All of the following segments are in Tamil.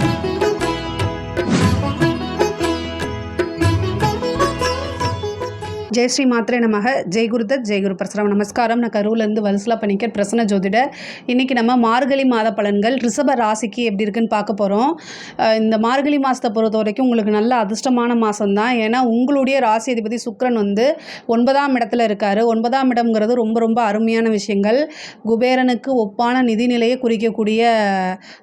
Thank you. ஸ்ரீ மாத்திரை நமக. ஜெய்குருதத் ஜெய்குரு ஜெய் பரசுராம். நமஸ்காரம். நான் கரூர்லேருந்து வல்சலா பணிக்கர் பிரசன்ன ஜோதிடர் இன்றைக்கி நம்ம மார்கழி மாத பலன்கள் ரிஷப ராசிக்கு எப்படி இருக்குன்னு பார்க்க போகிறோம் இந்த மார்கழி மாதத்தை பொறுத்த வரைக்கும் உங்களுக்கு நல்ல அதிர்ஷ்டமான மாதம் தான். ஏன்னா உங்களுடைய ராசி அதிபதி சுக்கரன் வந்து ஒன்பதாம் இடத்துல இருக்கார். ஒன்பதாம் இடம்ங்கிறது ரொம்ப ரொம்ப அருமையான விஷயங்கள். குபேரனுக்கு ஒப்பான நிதிநிலையை குறிக்கக்கூடிய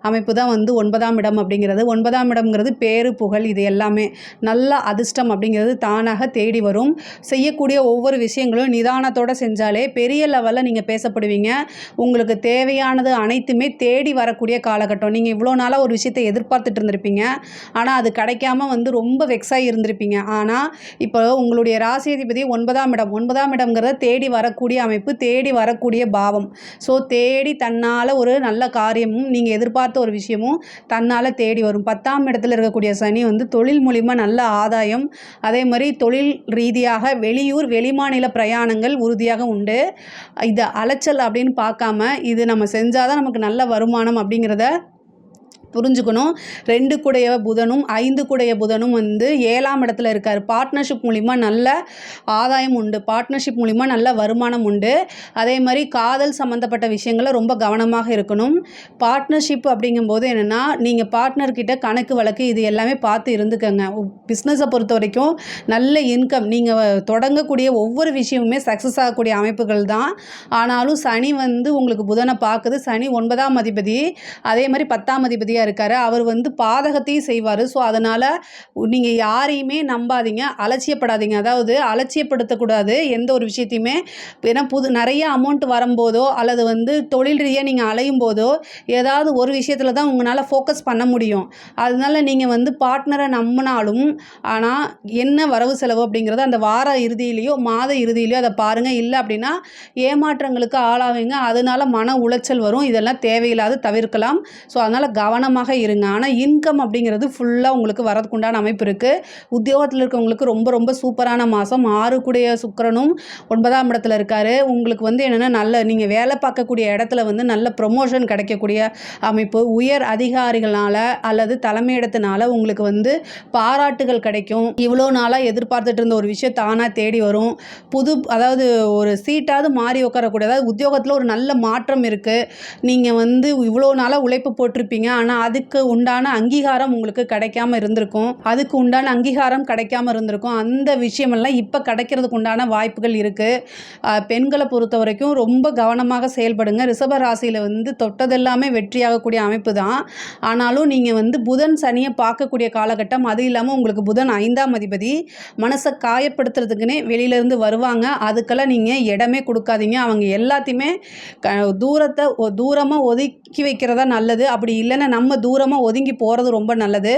அமைப்பு தான் வந்து ஒன்பதாம் இடம் அப்படிங்கிறது. ஒன்பதாம் இடம்ங்கிறது பேரு புகழ் இது எல்லாமே நல்ல அதிர்ஷ்டம் அப்படிங்கிறது தானாக தேடி வரும். செய்யக்கூடிய ஒவ்வொரு விஷயங்களும் நிதானத்தோடு செஞ்சாலே பெரிய லெவலில் நீங்கள் பேசப்படுவீங்க. உங்களுக்கு தேவையானது அனைத்துமே தேடி வரக்கூடிய காலகட்டம். நீங்கள் இவ்வளோ நாளாக ஒரு விஷயத்தை எதிர்பார்த்துட்டு இருந்திருப்பீங்க. ஆனால் அது கிடைக்காம வந்து ரொம்ப வெக்ஸாக இருந்திருப்பீங்க. ஆனால் இப்போ உங்களுடைய ராசி அதிபதி ஒன்பதாம் இடம். ஒன்பதாம் இடம்ங்கிறத தேடி வரக்கூடிய அமைப்பு தேடி வரக்கூடிய பாவம். ஸோ தேடி தன்னால் ஒரு நல்ல காரியமும் நீங்கள் எதிர்பார்த்த ஒரு விஷயமும் தன்னால் தேடி வரும். பத்தாம் இடத்துல இருக்கக்கூடிய சனி வந்து தொழில் மூலிமா நல்ல ஆதாயம். அதே மாதிரி தொழில் ரீதியாக வெளியூர் வெளிமாநில பிரயாணங்கள் உறுதியாக உண்டு. இது அலைச்சல் அப்படின்னு பார்க்காம இது நம்ம செஞ்சால் தான் நமக்கு நல்ல வருமானம் அப்படிங்கிறத புரிஞ்சுக்கணும். ரெண்டு கூடைய புதனும் ஐந்து கூடைய புதனும் வந்து ஏழாம் இடத்துல இருக்கார். பார்ட்னர்ஷிப் மூலிமா நல்ல ஆதாயம் உண்டு. பார்ட்னர்ஷிப் மூலிமா நல்ல வருமானம் உண்டு. அதே மாதிரி காதல் சம்மந்தப்பட்ட விஷயங்களை ரொம்ப கவனமாக இருக்கணும். பார்ட்னர்ஷிப் அப்படிங்கும்போது என்னென்னா நீங்கள் பார்ட்னர்கிட்ட கணக்கு வழக்கு இது எல்லாமே பார்த்து இருந்துக்கங்க. பிஸ்னஸை பொறுத்த வரைக்கும் நல்ல இன்கம் நீங்கள் தொடங்கக்கூடிய ஒவ்வொரு விஷயமுமே சக்ஸஸ் ஆகக்கூடிய அமைப்புகள் தான். ஆனாலும் சனி வந்து உங்களுக்கு புதனை பார்க்குது. சனி ஒன்பதாம் அதிபதி அதே மாதிரி பத்தாம் அதிபதியாக இருக்கார். அவர் வந்து பாதகத்தையும் செய்வார். ஸோ அதனால் நீங்கள் யாரையுமே நம்பாதீங்க. அலட்சியப்படாதீங்க. அதாவது அலட்சியப்படுத்தக்கூடாது எந்த ஒரு விஷயத்தையுமே. ஏன்னா புது நிறைய அமௌண்ட் வரும்போதோ அல்லது வந்து தொழில் ரீதியாக நீங்கள் அலையும் போதோ ஏதாவது ஒரு விஷயத்தில் தான் உங்களால் ஃபோக்கஸ் பண்ண முடியும். அதனால நீங்கள் வந்து பார்ட்னரை நம்பினாலும் ஆனால் என்ன வரவு செலவு அப்படிங்கிறத அந்த வார இறுதியிலையோ மாத இறுதியிலையோ அதை பாருங்கள் இல்லை அப்படின்னா ஏமாற்றங்களுக்கு ஆளாவீங்க. அதனால மன உளைச்சல் வரும். இதெல்லாம் தேவையில்லாத தவிர்க்கலாம். ஸோ அதனால் கவனம் கவனமாக இருங்க. ஆனால் இன்கம் அப்படிங்கிறது ஃபுல்லாக உங்களுக்கு வரதுக்கு உண்டான அமைப்பு இருக்குது உத்தியோகத்தில் இருக்கவங்களுக்கு ரொம்ப ரொம்ப சூப்பரான மாதம் ஆறு கூடிய சுக்கரனும் ஒன்பதாம் இடத்துல இருக்கார். உங்களுக்கு வந்து என்னென்னா நல்ல நீங்கள் வேலை பார்க்கக்கூடிய இடத்துல வந்து நல்ல ப்ரொமோஷன் கிடைக்கக்கூடிய அமைப்பு. உயர் அதிகாரிகளால் அல்லது தலைமையிடத்தினால உங்களுக்கு வந்து பாராட்டுகள் கிடைக்கும். இவ்வளோ நாளாக எதிர்பார்த்துட்டு இருந்த ஒரு விஷயம் தானாக தேடி வரும். புது அதாவது ஒரு சீட்டாவது மாறி உட்காரக்கூடிய அதாவது உத்தியோகத்தில் ஒரு நல்ல மாற்றம் இருக்குது நீங்கள் வந்து இவ்வளோ நாளாக உழைப்பு போட்டிருப்பீங்க. ஆனால் அதுக்கு உண்டான அங்கீகாரம் உங்களுக்கு கிடைக்காம இருந்திருக்கும். அதுக்கு உண்டான அங்கீகாரம் கிடைக்காம இருந்திருக்கும். அந்த விஷயமெல்லாம் இப்போ கிடைக்கிறதுக்கு உண்டான வாய்ப்புகள் இருக்குது பெண்களை பொறுத்த வரைக்கும் ரொம்ப கவனமாக செயல்படுங்க. ரிஷப ராசியில் வந்து தொட்டதெல்லாமே வெற்றியாகக்கூடிய அமைப்பு தான். ஆனாலும் நீங்கள் வந்து புதன் சனியை பார்க்கக்கூடிய காலகட்டம் அது இல்லாமல் உங்களுக்கு புதன் ஐந்தாம் அதிபதி. மனசை காயப்படுத்துறதுக்குன்னே வெளியிலேருந்து வருவாங்க. அதுக்கெல்லாம் நீங்கள் இடமே கொடுக்காதீங்க. அவங்க எல்லாத்தையுமே க தூரத்தை தூரமாக ஒதுக்கி வைக்கிறதா நல்லது. அப்படி இல்லைன்னா நம்ம தூரமாக ஒதுங்கி போகிறது ரொம்ப நல்லது.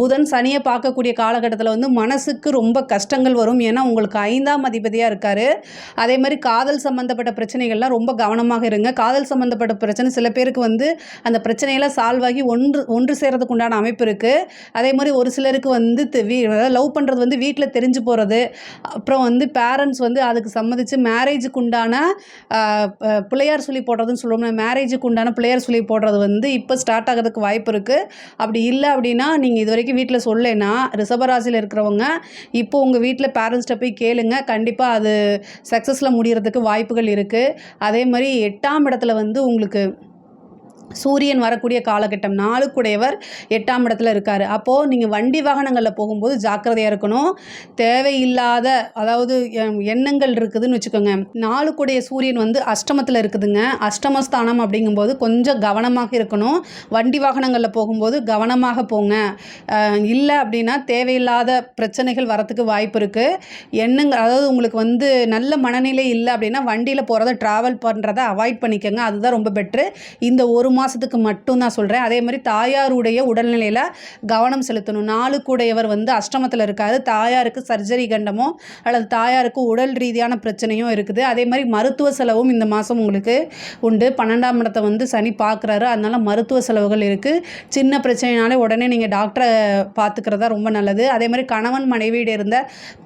புதன் சனியை பார்க்கக்கூடிய காலகட்டத்தில் வந்து மனசுக்கு ரொம்ப கஷ்டங்கள் வரும். ஏன்னா உங்களுக்கு ஐந்தாம் அதிபதியாக இருக்கார். அதே மாதிரி காதல் சம்மந்தப்பட்ட பிரச்சனைகள்லாம் ரொம்ப கவனமாக இருங்க. காதல் சம்மந்தப்பட்ட பிரச்சனை சில பேருக்கு வந்து அந்த பிரச்சனையெல்லாம் சால்வ் ஆகி ஒன்று ஒன்று சேர்றதுக்கு உண்டான அமைப்பு இருக்குது அதே மாதிரி ஒரு சிலருக்கு வந்து லவ் பண்ணுறது வந்து வீட்டில் தெரிஞ்சு போகிறது அப்புறம் வந்து பேரண்ட்ஸ் வந்து அதுக்கு சம்மதித்து மேரேஜுக்கு உண்டான பிள்ளையார் சொல்லி போடுறதுன்னு சொல்லுவோம்னா மேரேஜுக்கு உண்டான பிள்ளையார் சொல்லி போடுறது வந்து இப்போ ஸ்டார்ட் ஆகிறதுக்கு வாய்ப்பு இருக்குது அப்படி இல்லை அப்படின்னா நீங்கள் இது வரைக்கும் வீட்டில் சொல்லலைன்னா ரிஷபராசியில் இருக்கிறவங்க இப்போ உங்கள் வீட்டில் பேரண்ட்ஸ்கிட்ட போய் கேளுங்க. கண்டிப்பாக அது சக்ஸஸில் முடிகிறதுக்கு வாய்ப்புகள் இருக்குது அதே மாதிரி எட்டாம் இடத்துல வந்து உங்களுக்கு சூரியன் வரக்கூடிய காலகட்டம். நாளுக்குடையவர் எட்டாம் இடத்துல இருக்கார். அப்போது நீங்கள் வண்டி வாகனங்களில் போகும்போது ஜாக்கிரதையாக இருக்கணும். தேவையில்லாத அதாவது எண்ணங்கள் இருக்குதுன்னு வச்சுக்கோங்க. நாளுக்குடைய சூரியன் வந்து அஷ்டமத்தில் இருக்குதுங்க. அஷ்டமஸ்தானம் அப்படிங்கும்போது கொஞ்சம் கவனமாக இருக்கணும். வண்டி வாகனங்களில் போகும்போது கவனமாக போங்க. இல்லை அப்படின்னா தேவையில்லாத பிரச்சனைகள் வரத்துக்கு வாய்ப்பு இருக்குது எண்ணங்கள் அதாவது உங்களுக்கு வந்து நல்ல மனநிலை இல்லை அப்படின்னா வண்டியில் போகிறத ட்ராவல் பண்ணுறதை அவாய்ட் பண்ணிக்கோங்க. அதுதான் ரொம்ப பெட்ரு இந்த ஒரு மாதத்துக்கு மட்டும் தான் சொல்கிறேன் அதே மாதிரி தாயாருடைய உடல்நிலையில் கவனம் செலுத்தணும். நாளுக்குடையவர் வந்து அஷ்டமத்தில் இருக்காது தாயாருக்கு சர்ஜரி கண்டமோ அல்லது தாயாருக்கு உடல் ரீதியான பிரச்சனையும் இருக்குது. அதே மாதிரி மருத்துவ செலவும் இந்த மாதம் உங்களுக்கு உண்டு. பன்னெண்டாம் இடத்தை வந்து சனி பார்க்குறாரு அதனால மருத்துவ செலவுகள் இருக்குது சின்ன பிரச்சனைனாலே உடனே நீங்கள் டாக்டரை பார்த்துக்கிறதா ரொம்ப நல்லது. அதே மாதிரி கணவன் மனைவியிட இருந்த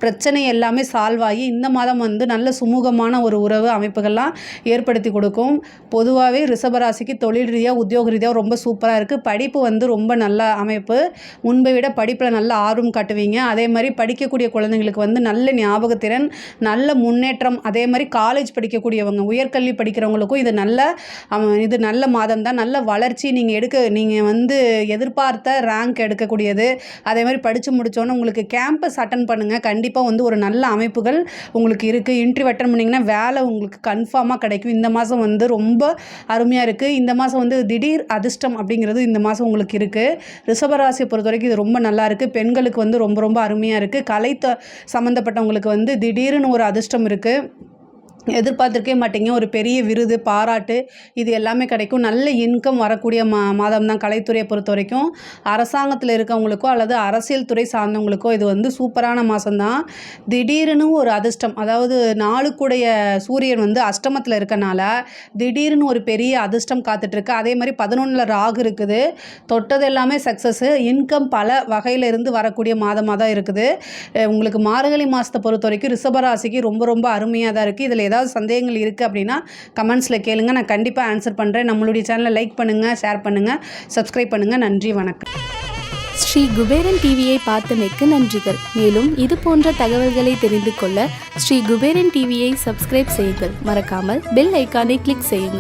பிரச்சனை எல்லாமே சால்வ் ஆகி இந்த மாதம் வந்து நல்ல சுமூகமான ஒரு உறவு அமைப்புகள்லாம் ஏற்படுத்தி கொடுக்கும். பொதுவாகவே ரிஷபராசிக்கு தொழில் ரீதியாக உத்தியோக ரீதியாக ரொம்ப சூப்பராக இருக்குது படிப்பு வந்து ரொம்ப நல்ல அமைப்பு. முன்பை விட படிப்பில் நல்ல ஆர்வம் காட்டுவீங்க. அதே மாதிரி படிக்கக்கூடிய குழந்தைங்களுக்கு வந்து நல்ல ஞாபகத்திறன் நல்ல முன்னேற்றம். அதே மாதிரி காலேஜ் படிக்கக்கூடியவங்க உயர்கல்வி படிக்கிறவங்களுக்கும் இது நல்ல இது நல்ல மாதம் தான். நல்ல வளர்ச்சி நீங்கள் எடுக்க நீங்கள் வந்து எதிர்பார்த்த ரேங்க் எடுக்கக்கூடியது. அதே மாதிரி படித்து முடித்தோன்னே உங்களுக்கு கேம்பஸ் அட்டன் பண்ணுங்கள் கண்டிப்பாக வந்து ஒரு நல்ல அமைப்புகள் உங்களுக்கு இருக்குது இன்டர்வியூ அட்டன் பண்ணிங்கன்னா வேலை உங்களுக்கு கன்ஃபார்மாக கிடைக்கும். இந்த மாதம் வந்து ரொம்ப அருமையாக இருக்குது இந்த மாதம் வந்து வந்து திடீர் அதிர்ஷ்டம் அப்படிங்கிறது இந்த மாதம் உங்களுக்கு இருக்குது ரிஷபராசியை பொறுத்த வரைக்கும் இது ரொம்ப நல்லா இருக்குது பெண்களுக்கு வந்து ரொம்ப ரொம்ப அருமையாக இருக்குது கலை சம்மந்தப்பட்டவங்களுக்கு வந்து திடீர்னு ஒரு அதிர்ஷ்டம் இருக்குது எதிர்பார்த்துருக்கே மாட்டீங்க. ஒரு பெரிய விருது பாராட்டு இது எல்லாமே கிடைக்கும். நல்ல இன்கம் வரக்கூடிய மா மாதம் தான் கலைத்துறையை பொறுத்த வரைக்கும். அரசாங்கத்தில் இருக்கவங்களுக்கோ அல்லது அரசியல் துறை சார்ந்தவங்களுக்கோ இது வந்து சூப்பரான மாதம்தான் திடீர்னு ஒரு அதிர்ஷ்டம். அதாவது நாளுக்குடைய சூரியன் வந்து அஷ்டமத்தில் இருக்கனால திடீர்னு ஒரு பெரிய அதிர்ஷ்டம் காத்துட்ருக்கு. அதே மாதிரி பதினொன்றில் ராகு இருக்குது. தொட்டது எல்லாமே சக்ஸஸ்ஸு இன்கம் பல வகையில இருந்து வரக்கூடிய மாதமாக தான் இருக்குது. உங்களுக்கு மார்கழி மாதத்தை பொறுத்த வரைக்கும் ரிஷபராசிக்கு ரொம்ப ரொம்ப அருமையாக தான் இருக்குது இதில் ஏதாவது சந்தேகங்கள் இருக்குது அப்படின்னா கமெண்ட்ஸில் கேளுங்கள் நான் கண்டிப்பாக ஆன்சர் பண்ணுறேன் நம்மளுடைய சேனலை லைக் பண்ணுங்கள் ஷேர் பண்ணுங்கள் சப்ஸ்கிரைப் பண்ணுங்கள் நன்றி வணக்கம். ஸ்ரீ குபேரன் டிவியை பார்த்தமைக்கு நன்றிகள். மேலும் இது போன்ற தகவல்களை தெரிந்து கொள்ள ஸ்ரீ குபேரன் டிவியை சப்ஸ்கிரைப் செய்யுங்கள். மறக்காமல் பெல் ஐக்கானை கிளிக் செய்யுங்கள்.